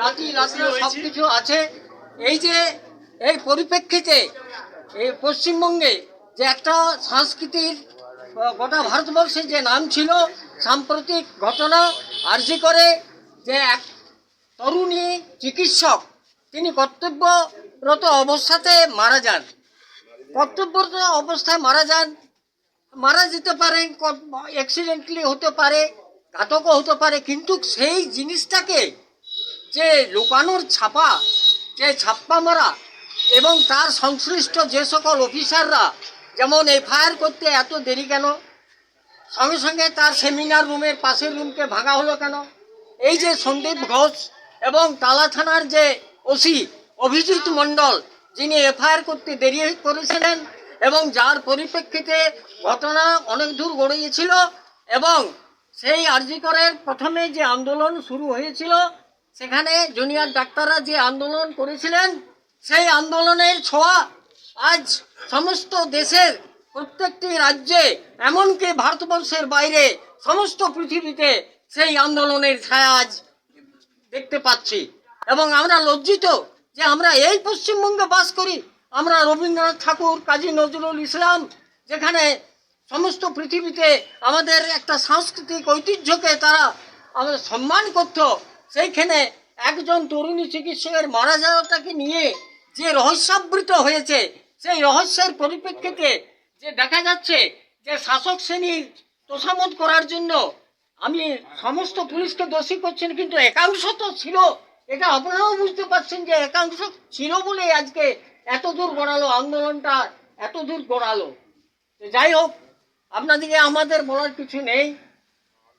নাতি নাতরা সব কিছু আছে। এই যে এই পরিপ্রেক্ষিতে এই পশ্চিমবঙ্গে যে একটা সংস্কৃতির গোটা ভারতবর্ষে যে নাম ছিল সাম্প্রতিক ঘটনা আর্জি করে যে এক তরুণী চিকিৎসক তিনি কর্তব্যরত অবস্থাতে মারা যান। কর্তব্যরত অবস্থায় মারা যান মারা যেতে পারেন অ্যাক্সিডেন্টলি হতে পারে ঘাতকও হতে পারে কিন্তু সেই জিনিসটাকে যে লুকানোর ছাপা, যে ছাপ্পা মারা এবং তার সংশ্লিষ্ট যে সকল অফিসাররা, যেমন এফআইআর করতে এত দেরি কেন? সঙ্গে সঙ্গে তার সেমিনার রুমের পাশের রুমকে ভাঙা হলো কেন? এই যে সন্দীপ ঘোষ এবং তালা থানার যে ওসি অভিজিৎ মণ্ডল, যিনি এফআইআর করতে দেরি করেছিলেন এবং যার পরিপ্রেক্ষিতে ঘটনা অনেক দূর গড়িয়েছিল এবং সেই আরজিকরের প্রথমে যে আন্দোলন শুরু হয়েছিল সেখানে জুনিয়র ডাক্তাররা যে আন্দোলন করেছিলেন, সেই আন্দোলনের ছোঁয়া আজ সমস্ত দেশের প্রত্যেকটি রাজ্যে, এমনকি ভারতবর্ষের বাইরে সমস্ত পৃথিবীতে সেই আন্দোলনের ছায়া আজ দেখতে পাচ্ছি। এবং আমরা লজ্জিত যে আমরা এই পশ্চিমবঙ্গে বাস করি। আমরা রবীন্দ্রনাথ ঠাকুর, কাজী নজরুল ইসলাম, যেখানে সমস্ত পৃথিবীতে আমাদের একটা সাংস্কৃতিক ঐতিহ্যকে তারা আমাদের সম্মান করত। সেইখানে একজন তরুণী চিকিৎসকের মারা যাওয়াটাকে নিয়ে যে রহস্যাবৃত হয়েছে, সেই রহস্যের পরিপ্রেক্ষিতে যে দেখা যাচ্ছে যে শাসক শ্রেণির তোষামত করার জন্য আমি সমস্ত পুলিশকে দোষী করছেন, কিন্তু একাংশ তো ছিল। এটা আপনারাও বুঝতে পারছেন যে একাংশ ছিল বলে আজকে এত দূর গড়ালো আন্দোলনটা, এত দূর গড়ালো। যাই হোক আপনাদেরকে আমাদের বলার কিছু নেই।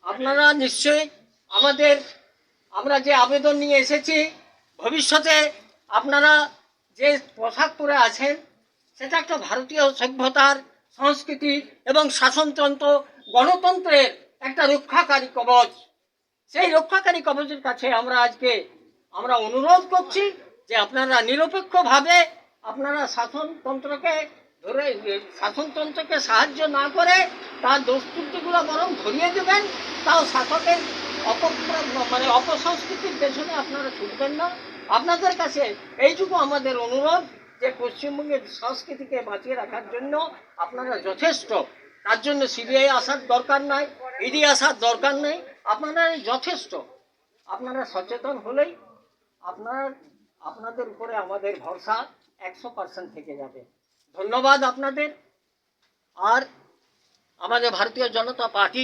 আপনারা নিশ্চয়ই আমাদের আমরা যে আবেদন নিয়ে এসেছি, ভবিষ্যতে আপনারা যে পোশাক পরে আছেন, সেটা একটা ভারতীয় সভ্যতার সংস্কৃতি এবং শাসনতন্ত্র, গণতন্ত্রের একটা রক্ষাকারী কবচ। সেই রক্ষাকারী কবচের কাছে আমরা আজকে, আমরা অনুরোধ করছি যে আপনারা নিরপেক্ষভাবে আপনারা শাসনতন্ত্রকে ধরে, শাসনতন্ত্রকে সাহায্য না করে তার দোষ ত্রুটিগুলো বরং ধরিয়ে দেবেন, তাও শাসকের মানে অপসংস্কৃতির পেছনে আপনারা ছুটবেন না। আপনাদের কাছে এইটুকু আমাদের অনুরোধ যে পশ্চিমবঙ্গের সংস্কৃতিকে বাঁচিয়ে রাখার জন্য আপনারা যথেষ্ট। তার জন্য সিবিআই আসার দরকার নাই, ইডি আসার দরকার নেই। আপনারা যথেষ্ট। আপনারা সচেতন হলেই আপনার, আপনাদের উপরে আমাদের ভরসা একশো পার্সেন্ট থেকে যাবে। ধন্যবাদ আপনাদের। আর আমাদের ভারতীয় জনতা পার্টি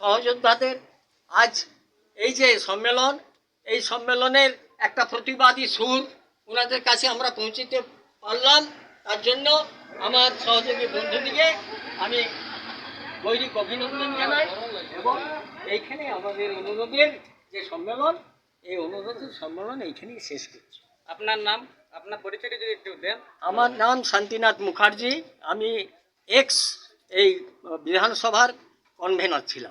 সহযোদ্ধাদের আজ এই যে সম্মেলন এই সম্মেলনের একটা প্রতিবাদী সুর ওনাদের কাছে আমরা পৌঁছতে পারলাম। তার জন্য আমার সহযোগী বন্ধু বন্ধুদিকে আমি বৈরিক অভিনন্দন জানাই এবং এইখানে আমাদের অনুরোধের যে সম্মেলন এই অনুরোধের সম্মেলন এইখানেই শেষ করছি। আপনার নাম আপনার পরিচয়টা যদি একটু দেন। আমার নাম শান্তিনাথ মুখার্জি। আমি এক্স এই বিধানসভার কনভেনার ছিলাম।